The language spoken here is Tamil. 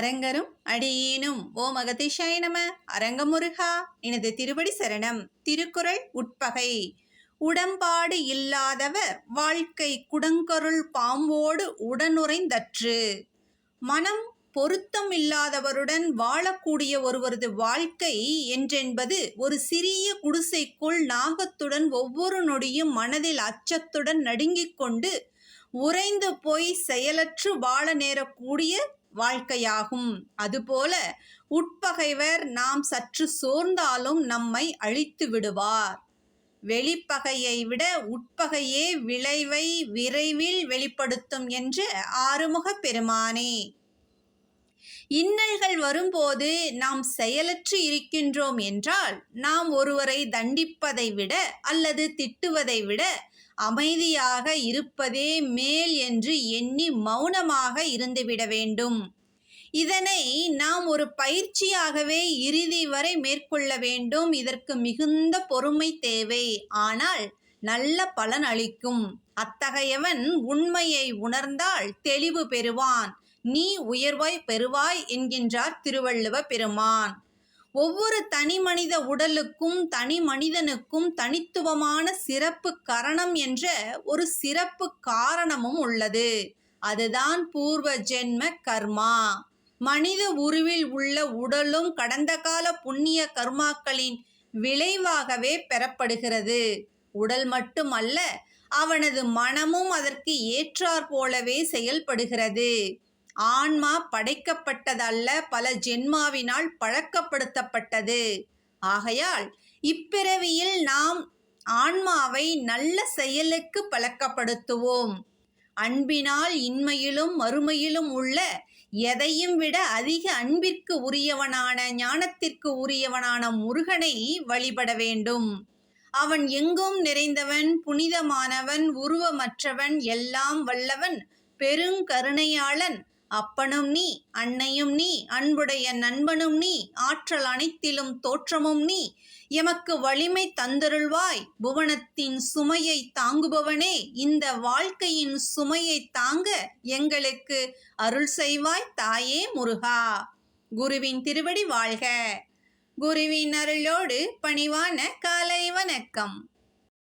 அரங்கரும் அடியேனும். ஓ மகதிஷாய நம. அரங்கமுருகா எனது திருவடி சரணம். திருக்குறள் உட்பகை. உடம்பாடு இல்லாதவர் வாழ்க்கை குடங்கருள் பாம்போடு உடனுறைந்தற்று. மனம் பொருத்தம் இல்லாதவருடன் வாழக்கூடிய ஒருவரது வாழ்க்கை என்றென்பது ஒரு சிறிய குடிசைக்குள் நாகத்துடன் ஒவ்வொரு நொடியும் மனதில் அச்சத்துடன் நடுங்கிக் கொண்டு உறைந்து போய் செயலற்று வாழ நேரக்கூடிய வாழ்க்கையாகும். அதுபோல உட்பகைவர் நாம் சற்று சோர்ந்தாலும் நம்மை அழித்து விடுவார். வெளிப்பகையை விட உட்பகையே விளைவை விரைவில் வெளிப்படுத்தும் என்று ஆறுமுகப் பெருமானே. இன்னல்கள் வரும்போது நாம் செயலற்று இருக்கின்றோம் என்றால் நாம் ஒருவரை தண்டிப்பதை விட அல்லது திட்டுவதை விட அமைதியாக இருப்பதே மேல் என்று எண்ணி மௌனமாக இருந்துவிட வேண்டும். இதனை நாம் ஒரு பயிற்சியாகவே இறுதி வரை மேற்கொள்ள வேண்டும். இதற்கு மிகுந்த பொறுமை தேவை. ஆனால் நல்ல பலன் அளிக்கும். அத்தகையவன் உண்மையை உணர்ந்தால் தெளிவு பெறுவான். நீ உயர்வாய் பெறுவாய் என்கின்றார் திருவள்ளுவ பெருமான். ஒவ்வொரு தனி மனித உடலுக்கும் தனி மனிதனுக்கும் தனித்துவமான சிறப்பு கரணம் என்ற ஒரு சிறப்பு காரணமும் உள்ளது. அதுதான் பூர்வ ஜென்ம கர்மா. மனித உருவில் உள்ள உடலும் கடந்த கால புண்ணிய கர்மாக்களின் விளைவாகவே பெறப்படுகிறது. உடல் மட்டுமல்ல அவனது மனமும் அதற்கு ஏற்றாற் போலவே செயல்படுகிறது. ஆன்மா படைக்கப்பட்டதல்ல பல ஜென்மாவினால் பழக்கப்படுத்தப்பட்டது. ஆகையால் இப்பிறவியில் நாம் ஆன்மாவை நல்ல செயலுக்கு பழக்கப்படுத்துவோம். அன்பினால் இன்மையிலும் மறுமையிலும் உள்ள எதையும் விட அதிக அன்பிற்கு உரியவனான ஞானத்திற்கு உரியவனான முருகனை வழிபட வேண்டும். அவன் எங்கும் நிறைந்தவன் புனிதமானவன் உருவமற்றவன் எல்லாம் வல்லவன் பெருங்கருணையாளன் அப்பனும் நீ அன்னையும் நீ அன்புடைய நண்பனும் நீ ஆற்றல் அனைத்திலும் தோற்றமும் நீ எமக்கு வலிமை தந்தருள்வாய். புவனத்தின் சுமையை தாங்குபவனே இந்த வாழ்க்கையின் சுமையை தாங்க எங்களுக்கு அருள் செய்வாய் தாயே முருகா. குருவின் திருவடி வாழ்க. குருவின் அருளோடு பணிவான காலை வணக்கம்.